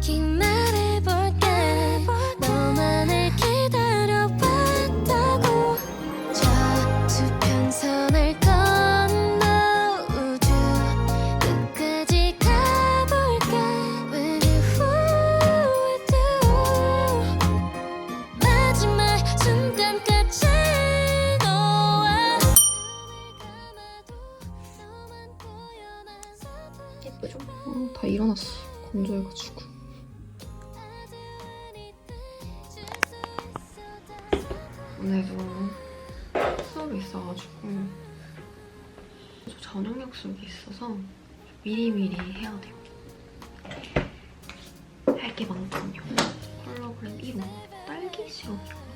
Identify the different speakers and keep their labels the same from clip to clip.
Speaker 1: 솔직
Speaker 2: 있어가지고 저 저녁 약속이 있어서 미리미리 해야 돼요. 할 게 많거든요. 컬러그램 1호 딸기 시럽이요.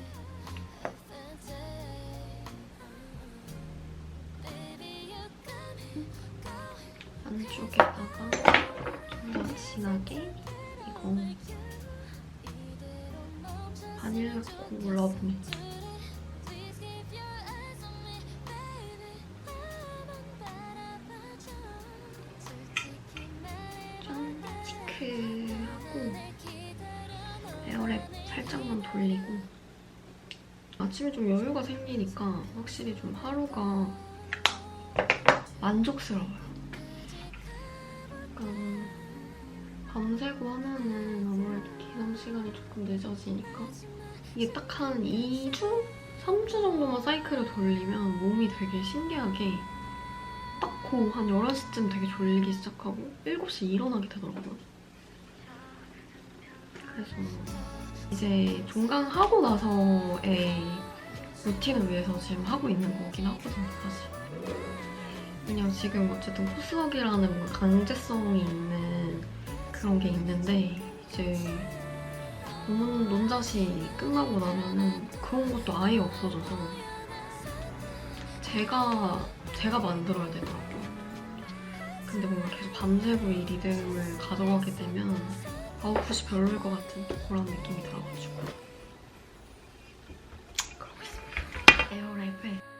Speaker 2: 에어랩 살짝만 돌리고 아침에 좀 여유가 생기니까 확실히 좀 하루가 만족스러워요. 약간 밤새고 하면은 아무래도 기상 시간이 조금 늦어지니까 이게 딱 한 2주? 3주 정도만 사이클을 돌리면 몸이 되게 신기하게 딱고한 11시쯤 되게 졸리기 시작하고 7시에 일어나게 되더라고요. 그래서 이제 종강하고 나서의 루틴을 위해서 지금 하고 있는 거긴 하거든요, 사실. 그냥 지금 어쨌든 코스웍이라는 뭔가 강제성이 있는 그런 게 있는데 이제 논, 논자시 끝나고 나면은 그런 것도 아예 없어져서 제가 제가 만들어야 되더라고요. 근데 뭔가 계속 밤새고 이 리듬을 가져가게 되면 아웃풋이 별로일 것 같은 그런 느낌이 들어가지고. 그러고 있습니다. 에어랩을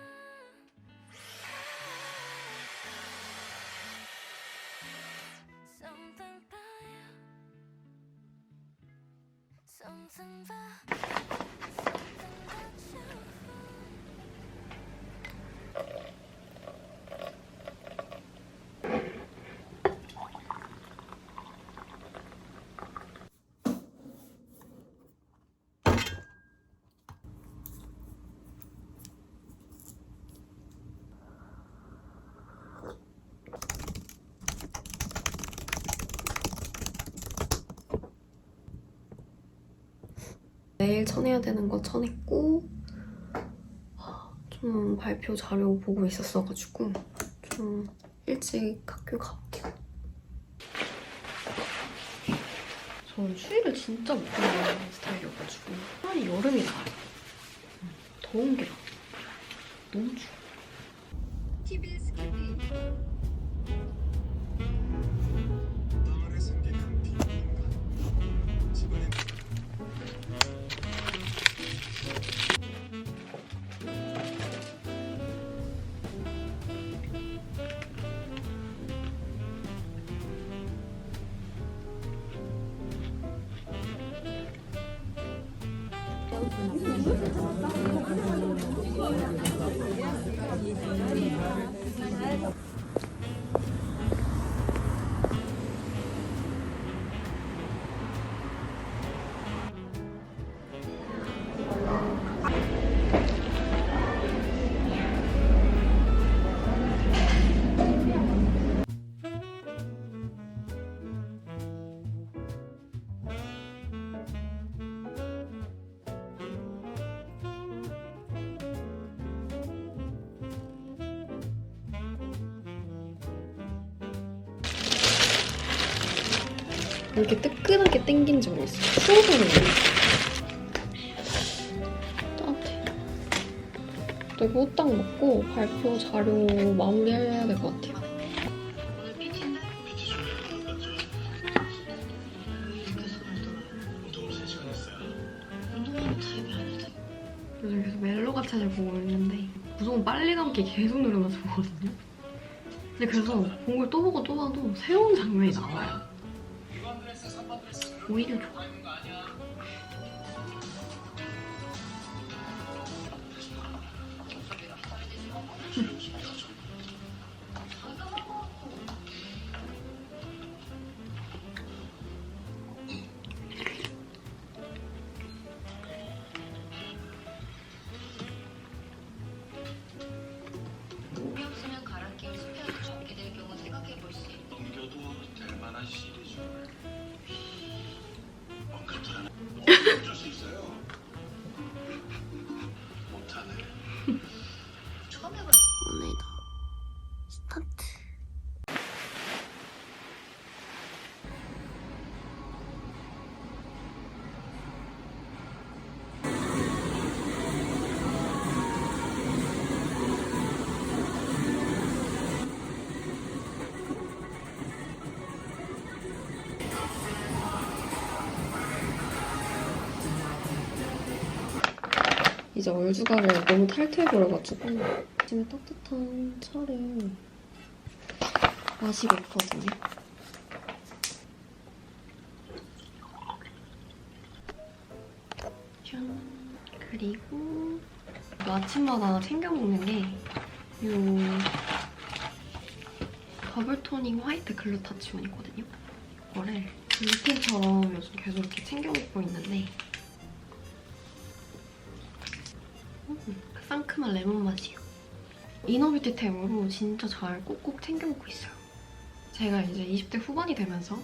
Speaker 2: 내일 쳐내야 되는 거 쳐냈고 좀 발표 자료 보고 있었어가지고 좀 일찍 학교 가볼게요. 저는 추위를 진짜 못 타는 스타일이어가지고 차라리 여름이 나아요. 더운 게 나아. 너무 추워.
Speaker 3: 비인간 집안에
Speaker 2: 이렇게 뜨끈하게 땡긴지 모르겠어요. 그런가? 따뜻해. 또 이거 호딱 먹고 발표 자료 마무리해야 될 것 같아요. 오늘 PT는
Speaker 3: 운동을 3시간 했어요.
Speaker 2: 운동하는 타입이 아니지. 요즘 계속 멜로 가찬을 보고 있는데 무조건 빨리 감기 계속 누르면서 보거든요. 근데 그래서 본걸또 보고 또 봐도 새로운 장면이 나와요. 오히려 좋아.
Speaker 1: 스타트.
Speaker 2: 이제 얼주가를 너무 탈퇴해버려가지고 아침에 따뜻한 차를 마시고 있거든요. 짠. 그리고 아침마다 챙겨 먹는 게 요 더블 토닝 화이트 글루타치온이거든요. 이거를 루틴처럼 요즘 계속 이렇게 챙겨 먹고 있는데 음, 상큼한 레몬 맛이요. 이너뷰티템으로 진짜 잘 꼭꼭 챙겨 먹고 있어요. 제가 이제 20대 후반이 되면서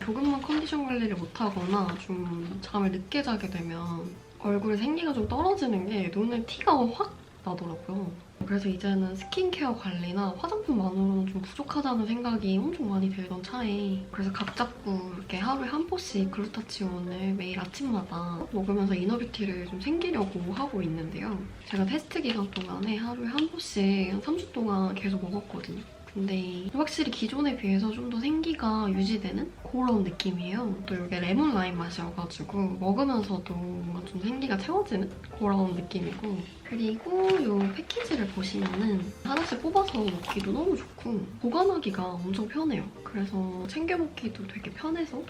Speaker 2: 조금만 컨디션 관리를 못하거나 좀 잠을 늦게 자게 되면 얼굴에 생기가 좀 떨어지는 게 눈에 티가 확 나더라고요. 그래서 이제는 스킨케어 관리나 화장품만으로는 좀 부족하다는 생각이 엄청 많이 들던 차에 그래서 각 잡고 이렇게 하루에 한 포씩 글루타치온을 매일 아침마다 먹으면서 이너뷰티를 좀 챙기려고 하고 있는데요. 제가 테스트 기간 동안에 하루에 한 포씩 한 3주 동안 계속 먹었거든요. 근데 확실히 기존에 비해서 좀 더 생기가 유지되는 그런 느낌이에요. 또 이게 레몬 라임 맛이어가지고 먹으면서도 뭔가 좀 생기가 채워지는 그런 느낌이고 그리고 이 패키지를 보시면은 하나씩 뽑아서 먹기도 너무 좋고 보관하기가 엄청 편해요. 그래서 챙겨 먹기도 되게 편해서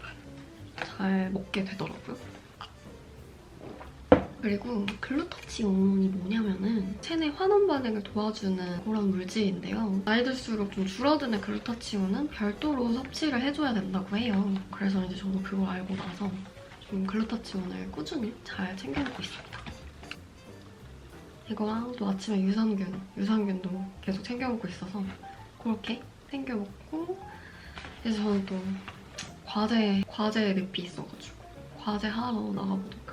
Speaker 2: 잘 먹게 되더라고요. 그리고 글루타치 온이 뭐냐면은 체내 환원 반응을 도와주는 그런 물질인데요. 나이 들수록 좀 줄어드는 글루타치온은 별도로 섭취를 해줘야 된다고 해요. 그래서 이제 저도 그걸 알고 나서 좀 글루타치온을 꾸준히 잘 챙겨 먹고 있습니다. 이거랑 또 아침에 유산균, 유산균도 계속 챙겨 먹고 있어서 그렇게 챙겨 먹고 이제 저는 또 과제, 과제 늪이 있어가지고 과제 하러 나가보도록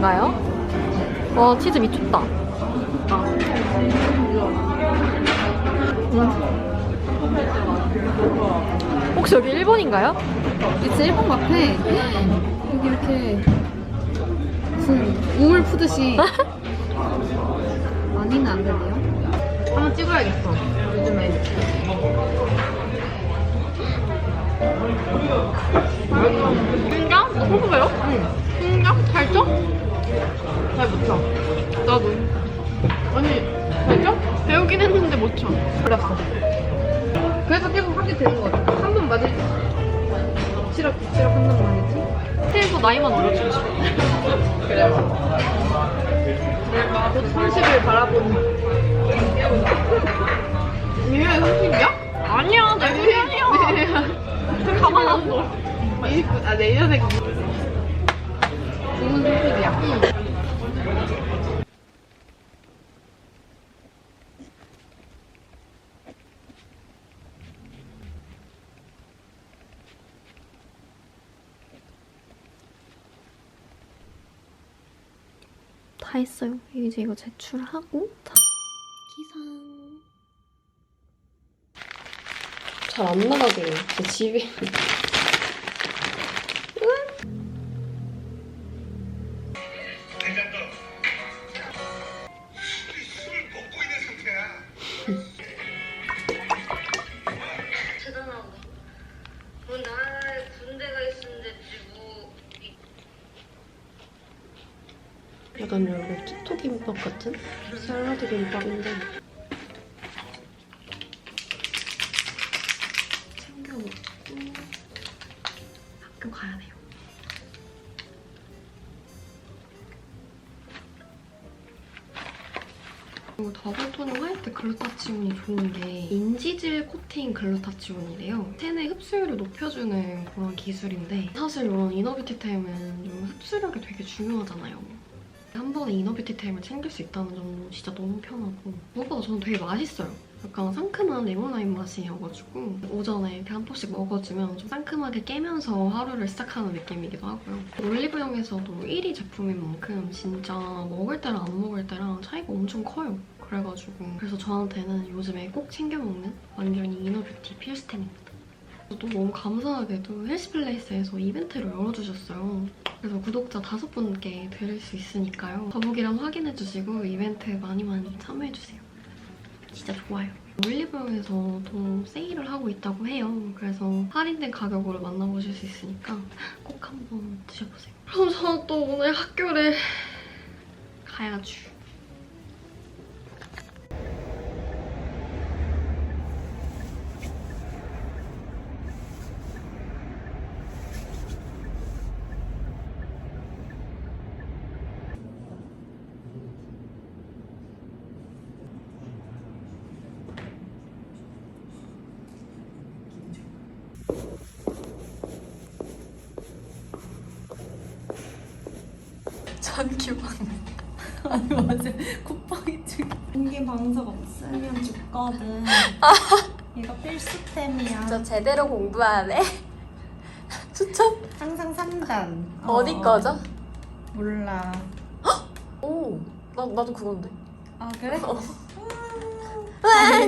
Speaker 2: 어, 일본인가요? 와, 치즈 미쳤다. 혹시 여기 일본인가요?
Speaker 4: 진짜 일본 같아 여기 이렇게 무슨 우물 푸듯이 많이는 안 되네요 한번 찍어야겠어 요즘에?
Speaker 2: 어, 소금해요? 응. 인정? 살쪄? 잘 못 쳐. 나도. 아니, 살쪄? 배우긴 했는데 못 쳐.
Speaker 4: 그랬어 그래서 계속 하게 되는 거 같아 한 번 맞을 시럽 시럽 한번 맞겠지?
Speaker 2: 테이프 나이만 올려주고 싶어.
Speaker 4: 곧 30을 바라보는
Speaker 2: 유명해 30이야? 아니야, 내 후년이야.
Speaker 4: 한 거. 아 내년에 주문 소식이야.
Speaker 2: 다 했어요. 이제 이거 제출하고 다. 기상. 잘 안 나가게 제 집에. 약간 여러분 키토 김밥 같은 샐러드 김밥인데 챙겨 먹고 학교 가야 돼요. 그리고 더블 토닝 화이트 글루타치온이 좋은 게 인지질 코팅 글루타치온이래요. 체내 흡수율을 높여주는 그런 기술인데 사실 이런 이너뷰티템은 좀 흡수력이 되게 중요하잖아요. 한 번에 이너뷰티템을 챙길 수 있다는 점도 진짜 너무 편하고 무엇보다 저는 되게 맛있어요. 약간 상큼한 레모나인 맛이어가지고 오전에 한 포씩 먹어주면 좀 상큼하게 깨면서 하루를 시작하는 느낌이기도 하고요. 올리브영에서도 1위 제품인 만큼 진짜 먹을 때랑 안 먹을 때랑 차이가 엄청 커요. 그래가지고 그래서 저한테는 요즘에 꼭 챙겨 먹는 완전히 이너뷰티 필수템입니다. 또 너무 감사하게도 헬스플레이스에서 이벤트를 열어주셨어요. 그래서 구독자 다섯 분께 드릴 수 있으니까요. 더보기란 확인해주시고 이벤트 많이 많이 참여해주세요. 진짜 좋아요. 올리브영에서 또 세일을 하고 있다고 해요. 그래서 할인된 가격으로 만나보실 수 있으니까 꼭 한번 드셔보세요. 그럼 저는 또 오늘 학교를 가야죠.
Speaker 1: 아니 어제 쿠팡이 지금 공개 방석 없으면 죽거든. 이거 필수템이야.
Speaker 5: 저 제대로 공부하네. 추천?
Speaker 1: 항상 3단.
Speaker 5: 어디 거죠?
Speaker 1: 몰라.
Speaker 5: 오, 나, 나도 그건데.
Speaker 1: 아 그래?
Speaker 5: 어.
Speaker 1: 아,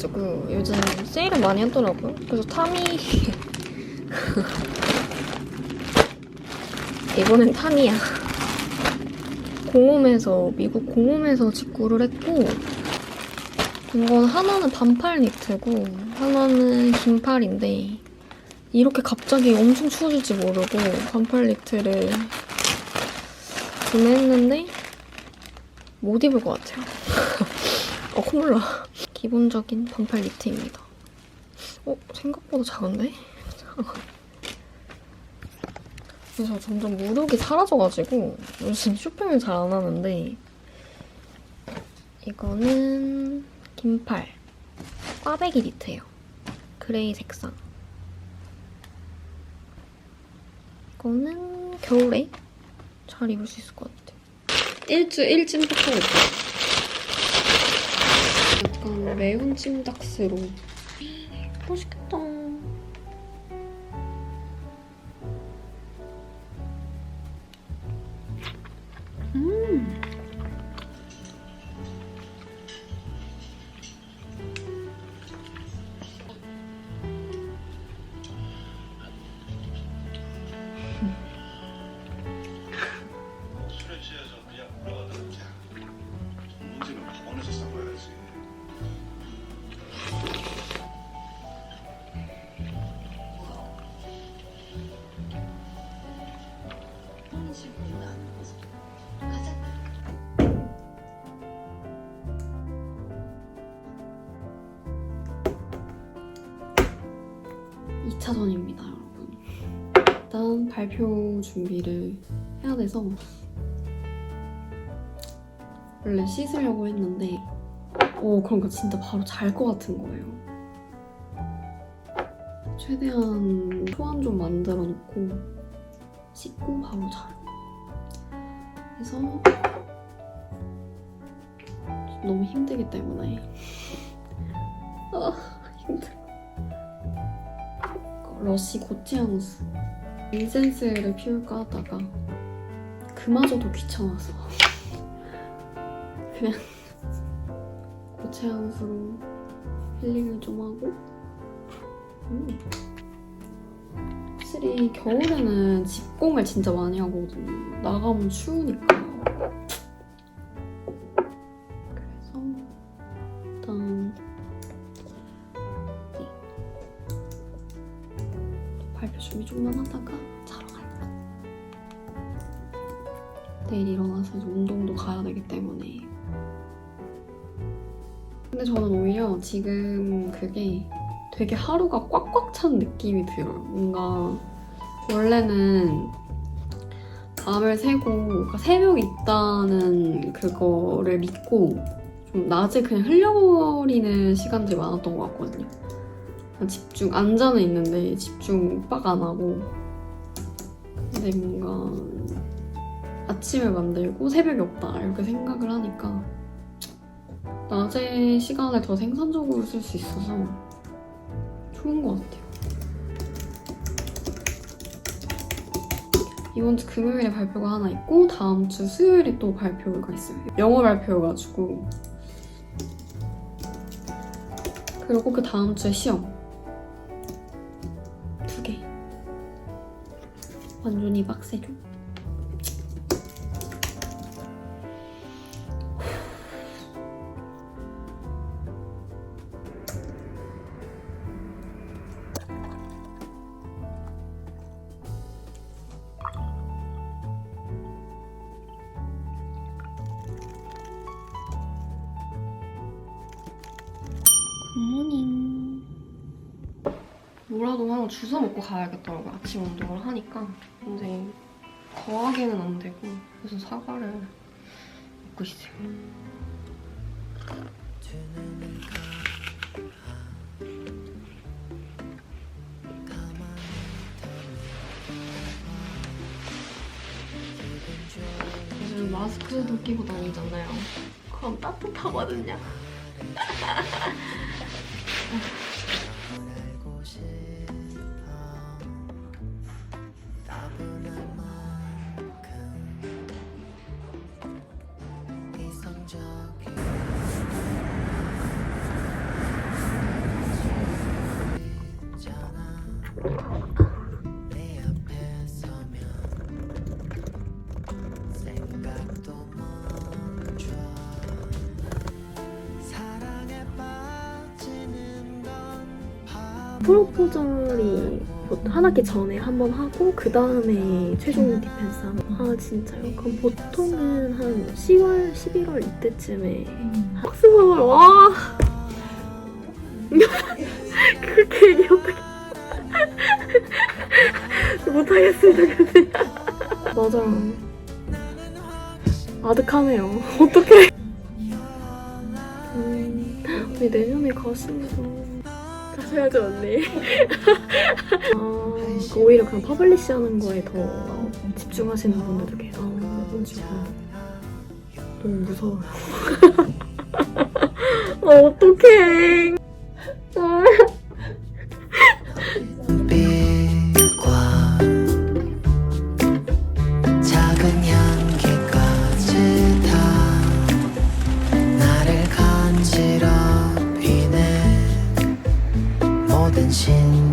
Speaker 2: 조금 요즘 세일을 많이 하더라고요. 그래서 타미 이번엔 타미야. 공홈에서 미국 공홈에서 직구를 했고 이건 하나는 반팔 니트고 하나는 긴팔인데 이렇게 갑자기 엄청 추워질지 모르고 반팔 니트를 구매했는데 못 입을 것 같아요. 어, 콧물 나. 기본적인 반팔 니트입니다. 어? 생각보다 작은데? 그래서 점점 무력이 사라져가지고 요즘 쇼핑을 잘 안 하는데 이거는 긴팔 꽈배기 니트예요. 그레이 색상. 이거는 겨울에 잘 입을 수 있을 것 같아요. 일주일 찜닭하고 있어요. 약간 매운 찜닭스로 맛있겠다. 발표 준비를 해야 돼서 원래 씻으려고 했는데 어 그러니까 진짜 바로 잘 것 같은 거예요. 최대한 소환 좀 만들어 놓고 씻고 바로 자요. 그래서 너무 힘들기 때문에 아 힘들어. 러시 고치향수 인센스를 피울까 하다가 그마저도 귀찮아서 그냥 고체 향수로 힐링을 좀 하고 음. 확실히 겨울에는 집공을 진짜 많이 하거든요 나가면 추우니까 그게 되게 하루가 꽉꽉 찬 느낌이 들어요. 뭔가 원래는 밤을 새고 그러니까 새벽이 있다는 그거를 믿고 좀 낮에 그냥 흘려버리는 시간들이 많았던 것 같거든요. 집중 앉아는 있는데 집중 빡 안 하고 근데 뭔가 아침을 만들고 새벽이 없다 이렇게 생각을 하니까 낮에 시간을 더 생산적으로 쓸 수 있어서 좋은 것 같아요. 이번 주 금요일에 발표가 하나 있고 다음 주 수요일에 또 발표가 있어요. 영어 발표여가지고 그리고 그 다음 주에 시험 두 개. 완전히 빡세죠. 뭐라도 하나 주워 먹고 가야겠더라고요. 아침 운동을 하니까. 근데 거하게는 안 되고 그래서 사과를 먹고 있어요. 요즘 마스크도 끼고 다니잖아요. 그럼 따뜻하거든요.
Speaker 6: 프로포절이 뭐한 학기 전에 한 번 하고 그 다음에 최종 디펜스 하고 아 진짜요? 그럼 보통은 한 10월, 11월 이때쯤에 학습을 와. 그렇게 얘기 어떻게 못하겠습니다 근데. 맞아요 아득하네요. 어떡해. 음, 우리 내년에 가시면서 가셔야죠 언니. 아, 그 오히려 그냥 퍼블리시 하는 거에 더 집중하시는 분들도 계셔가지고 너무 무서워요. 아, 어떡해.
Speaker 7: 간